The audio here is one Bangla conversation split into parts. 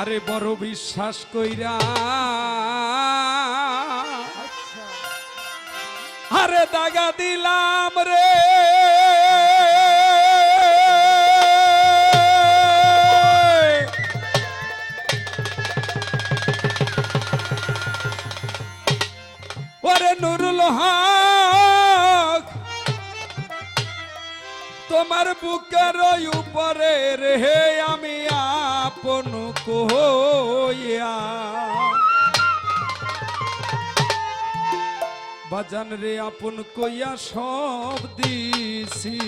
আরে বড় বিশ্বাস কইরা। আরে দাগা দিলাম রে। ওরে নুরুল হক, তোমার বুকের উপরে রে আমি আপন কইয়া বাজান রে আপন কইয়া সব দিছি,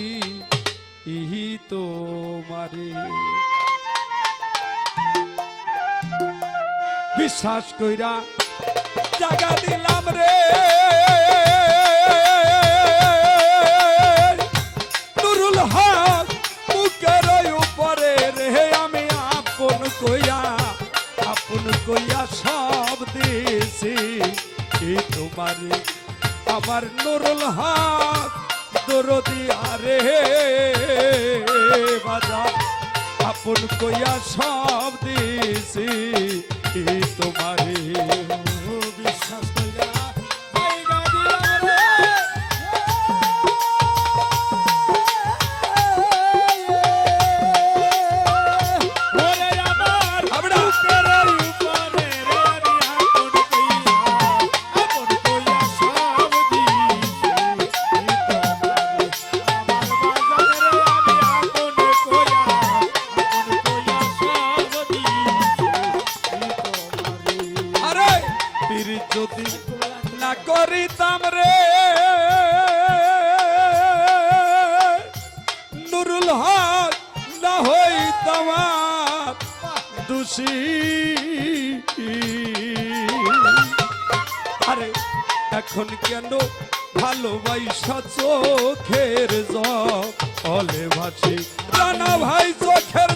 ইহি তোমারে। বিশ্বাস কইরা জাগা দিলাম রে। তোমারে আমার নুরুল হাত দরদি আরে বাজা। আপন কইয়া সব দিছি তোমারে। পীর যদি না করিতাম রে, নুরুল হক না হইতাম দোষী। আরে, এখন কেন ভালোবাসা চোখের জলে? ভাসি, রানা ভাই চোখের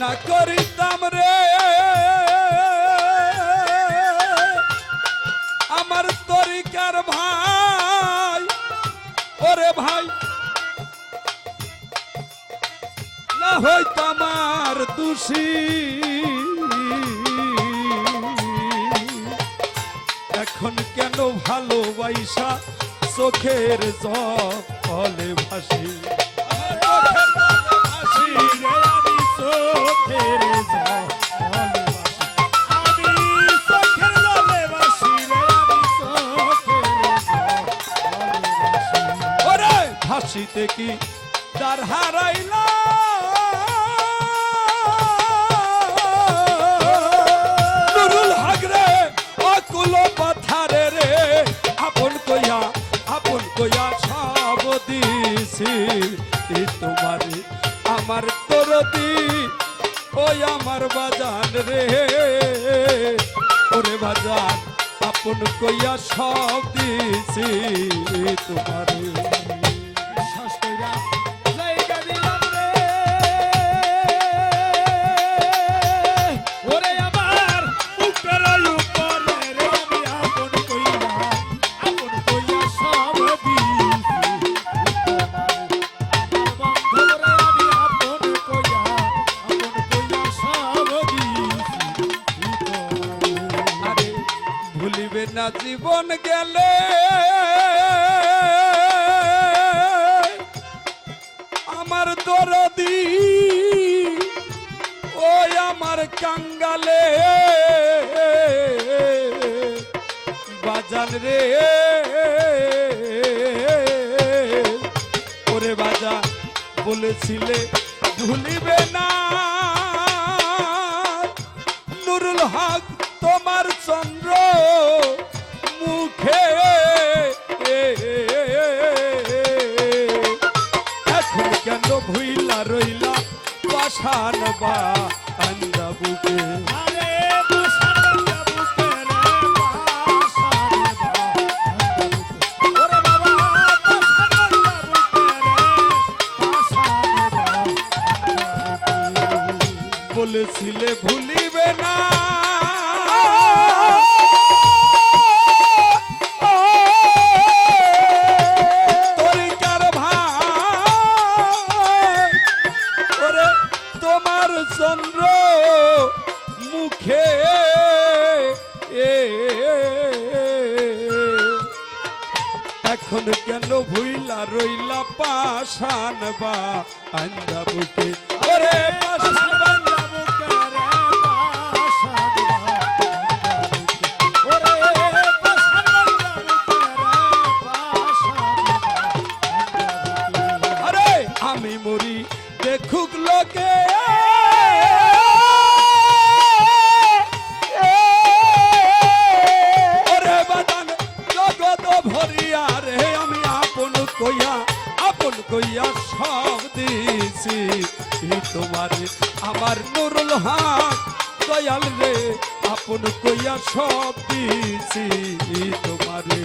না করিতাম রে। আমার তরিকার ভাই, ওরে ভাই, না হইতাম আর দোষী। এখন কেন ভালোবাসা চোখের জলে ভাসি? তার হারাইলা নুরুল হক রে, অকুল পাথারে রে, আপন কইয়া আপন কইয়া সব দিছি। তোমারে আমার তরতি ওই আমার বাজান রে। ওরে বাজান, আপন কইয়া সব দিছি। তোমারে জীবন গেলে। আমার দরদি, ওই আমার কাঙ্গালে। বাজান রে। ওরে বাজা, বলেছিলে ভুলিবে না। নুরুল হক, তোমার চন্দ্র। প্রাণ কেন ভুইলা রইলা পাশান বা আন্দা বুকে? ওরে পাশান তোমারে আমার নুরুল হাক দয়াল রে আপন কইয়া সব দিছি তোমারে।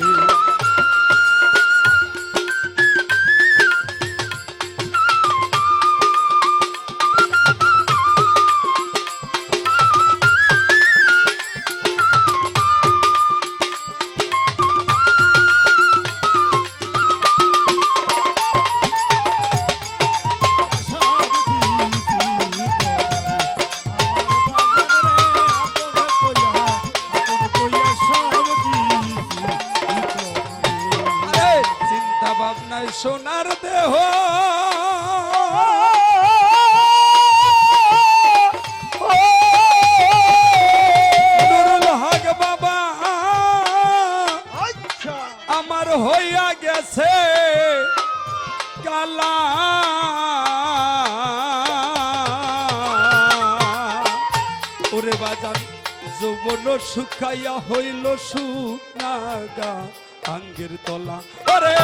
কালা ওরে বাজান যৌবন শুকাইয়া হইল সুনাগা আঙ্গের তলা। ওরে